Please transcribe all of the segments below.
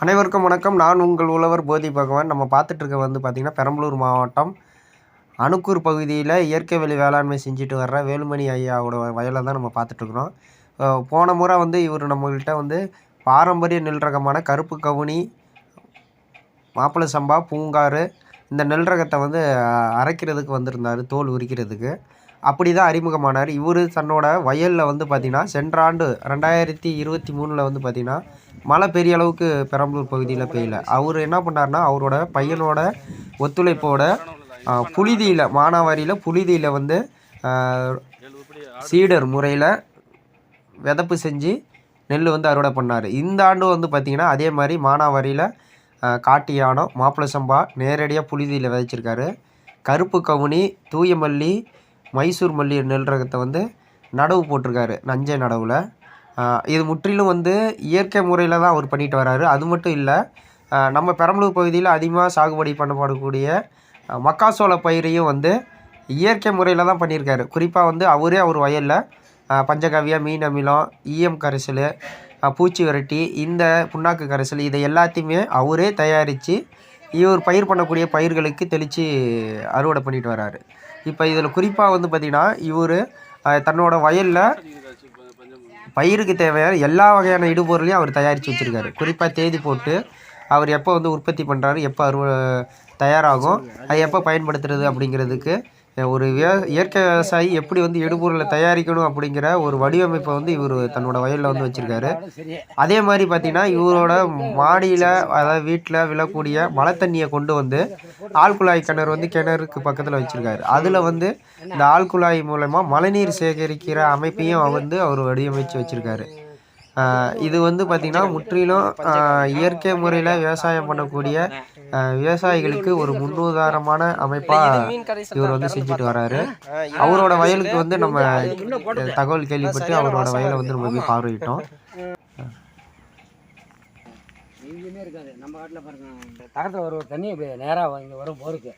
அனைவருக்கும் வணக்கம். நான் உங்கள் உழவர் போதி பகவான். நம்ம பார்த்துட்ருக்க வந்து பார்த்திங்கன்னா பெரம்பலூர் மாவட்டம் அணுக்கூர் பகுதியில் இயற்கை வழி வேளாண்மை செஞ்சுட்டு வர்ற வேலுமணி ஐயாவோட வயலை தான் நம்ம பார்த்துட்ருக்குறோம் போன முறை வந்து இவர் நம்மகிட்ட வந்து பாரம்பரிய நெல் ரகமான கருப்பு கவுனி மாப்பிள்ளை சம்பா பூங்காறு இந்த நெல் ரகத்தை வந்து அரைக்கிறதுக்கு வந்திருந்தார் தோல் உரிக்கிறதுக்கு. அப்படி தான் அறிமுகமானார். இவர் தன்னோட வயலில் வந்து பார்த்திங்கன்னா சென்ற ஆண்டு ரெண்டாயிரத்தி இருபத்தி மூணில் வந்து பார்த்திங்கன்னா மழை பெரிய அளவுக்கு பெரம்பலூர் பகுதியில் பெய்யல. அவர் என்ன பண்ணார்னா அவரோட பையனோட ஒத்துழைப்போட புழுதியில் மானாவாரியில் புழுதியில் வந்து சீடர் முறையில் விதப்பு செஞ்சு நெல் வந்து அறுவடை பண்ணார். இந்த ஆண்டு வந்து பார்த்திங்கன்னா அதே மாதிரி மானாவாரியில் காட்டு யானம் மாப்பிள்ளை சம்பா நேரடியாக புழுதியில் விதைச்சிருக்காரு. கருப்பு கவுனி தூய மல்லி மைசூர் மல்லி நெல் ரகத்தை வந்து நடவு போட்டிருக்காரு நஞ்சை நடவில். இது முற்றிலும் வந்து இயற்கை முறையில் தான் அவர் பண்ணிட்டு வராரு. அது மட்டும் இல்லை நம்ம பெரம்பலூர் பகுதியில் அதிகமாக சாகுபடி பண்ணப்படக்கூடிய மக்காசோள பயிரையும் வந்து இயற்கை முறையில் தான் பண்ணியிருக்காரு குறிப்பாக வந்து அவரே அவர் வயலில் பஞ்சகவியா மீன் அமிலம் ஈயம் கரைசல் பூச்சி விரட்டி இந்த புண்ணாக்கு கரைசல் இதை எல்லாத்தையுமே அவரே தயாரித்து இவர் பயிர் பண்ணக்கூடிய பயிர்களுக்கு தெளித்து அறுவடை பண்ணிட்டு வராரு. இப்போ இதில் குறிப்பாக வந்து பார்த்திங்கன்னா இவர் தன்னோட வயலில் பயிருக்கு தேவையான எல்லா வகையான இடுபொருளையும் அவர் தயாரித்து வச்சுருக்காரு. குறிப்பாக தேதி போட்டு அவர் எப்போ வந்து உற்பத்தி பண்ணுறாரு எப்போ அறுவ தயாராகும் அது எப்போ பயன்படுத்துறது அப்படிங்கிறதுக்கு ஒரு விவ இயற்கை விவசாயி எப்படி வந்து இடுபொருளை தயாரிக்கணும் அப்படிங்கிற ஒரு வடிவமைப்பை வந்து இவர் தன்னோட வயலில் வந்து வச்சுருக்காரு. அதே மாதிரி பார்த்திங்கன்னா இவரோட மாடியில் அதாவது வீட்டில் விழக்கூடிய மழை தண்ணியை கொண்டு வந்து ஆழ்குழாய் கிணறு வந்து கிணறுக்கு பக்கத்தில் வச்சுருக்காரு. அதில் வந்து இந்த ஆழ்குழாய் மூலமாக மழைநீர் சேகரிக்கிற அமைப்பையும் வந்து அவர் வடிவமைச்சு வச்சுருக்காரு. இது வந்து பார்த்திங்கன்னா முற்றிலும் இயற்கை முறையில் விவசாயம் பண்ணக்கூடிய விவசாயிகளுக்கு ஒரு முன்னுதாரணமான அமைப்பாக இவர் வந்து செஞ்சுட்டு வராரு. அவரோட வயலுக்கு வந்து நம்ம தகவல் கேள்விப்பட்டு அவரோட வயலை வந்து நம்ம போய் பார்வையிட்டோம். எங்கேயுமே இருக்காது நம்ம காட்டில் பாருங்க இந்த தகரத்தில் வர ஒரு தண்ணி நேராக இங்கே வரும் போருக்கு.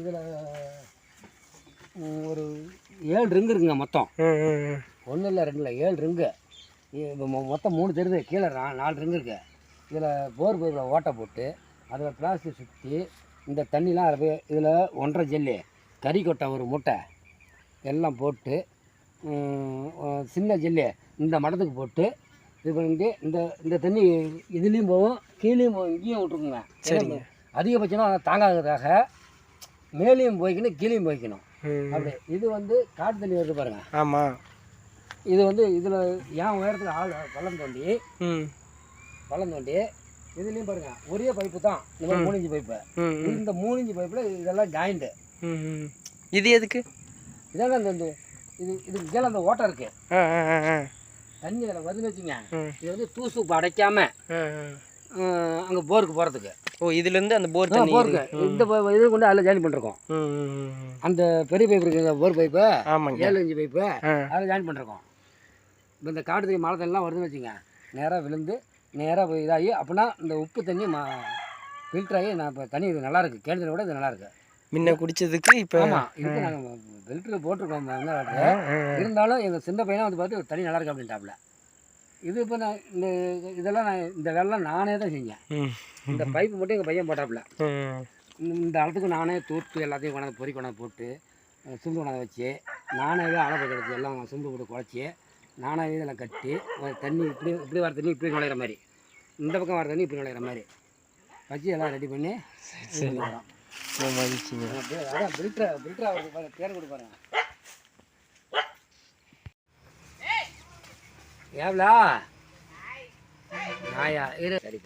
இதில் ஒரு ஏழு ரிங்கு இருக்குங்க மொத்தம். ஒன்றும் இல்லை ரெண்டு இல்லை ஏழு ரிங்கு மொத்தம் மூணு தெரியுது கீழே நா நாலு ரிங்கு இருக்குது இதில் போர் பைப்பில் ஓட்டை போட்டு அதில் பிளாஸ்டிக் சுற்றி இந்த தண்ணிலாம் அதில் போய் இதில் ஒன்றரை ஜல்லி கறி கொட்டை ஒரு முட்டை எல்லாம் போட்டு சின்ன ஜல்லி இந்த மடத்துக்கு போட்டு இது பண்ணிட்டு இந்த இந்த தண்ணி இதுலேயும் போகும் கீழேயும் போகும் இங்கேயும் விட்ருக்குங்க சரிங்க. அதிகபட்சம் அதை தாங்காததாக மேலேயும் போய்க்கணும் கீழேயும் போய்க்கணும். அப்படி இது வந்து காட்டு தண்ணி வருது பாருங்க. ஆமாம் இது வந்து இதில் ஏன் உயரத்துக்கு ஆள் பள்ளம் தோண்டி பள்ளம் தோண்டி இதுலேயும் பாருங்க ஒரே பைப்பு தான். இந்த மாதிரி மூணு இன்ச்சு பைப்பு. இந்த மூணு இன்ச்சு பைப்பில் இதெல்லாம் ஜாயிண்ட்டு இது எதுக்கு? இதாங்க இந்த இது இதுக்கு கீழே அந்த ஓட்டை இருக்கு. தண்ணி அதில் வருதுன்னு வச்சுங்க. இது வந்து தூசு அடைக்காம அங்கே போருக்கு போகிறதுக்கு ஓ இதுலேருந்து அந்த போர் போருக்கு. இந்த இது கொண்டு அதில் ஜாயின் பண்ணிருக்கோம். அந்த பெரிய பைப் இருக்கு போர் பைப்பு. ஆமாங்க. ஏழு இன்ச்சு பைப்பு. அதில் ஜாயின் பண்ணிருக்கோம். இப்போ இந்த காட்டு தண்ணி மழை தண்ணிலாம் வருதுன்னு வச்சுங்க. நேராக விழுந்து நேராக போய் இதாகி அப்படின்னா இந்த உப்பு தண்ணி மா ஃபில்டர் ஆகி நான் இப்போ தண்ணி இது நல்லா இருக்கு. கேணத்துல விட இது நல்லா இருக்கு. முன்ன குடிச்சதுக்கு இப்போ ஆமாம் இதுக்கு நாங்கள் ஃபில்டர் போட்டிருக்கோம் இருந்தாலும் எங்கள் சின்ன பையனை வந்து பார்த்து தண்ணி நல்லா இருக்கு அப்படின்ட்டாப்புல. இது இப்போ நான் இந்த இதெல்லாம் நான் இந்த வேலைலாம் நானே தான் செஞ்சேன். இந்த பைப்பு மட்டும் எங்கள் பையன் போட்டாப்புல. இந்த- அளத்துக்கு நானே தூத்து எல்லாத்தையும் கொண்டாந்து பொறி கொண்டாந்து போட்டு சிந்து கொண்டாந்து வச்சு நானாகவே அளவு கிடச்சி எல்லாம் சிந்து போட்டு குழச்சி நானாகவே இதெல்லாம் கட்டி தண்ணி இப்படி இப்படி வர தண்ணி இப்படி நுழையிற மாதிரி. இந்த பக்கம் வர தண்ணி இப்படி நுழையிற மாதிரி. வச்சு எல்லாம் ரெடி பண்ணி அதான் பில்ட்ரா பில்ட்ரா பேர் கொடு பாருங்க. ஏவ்லா? நாயா இரு. சரி.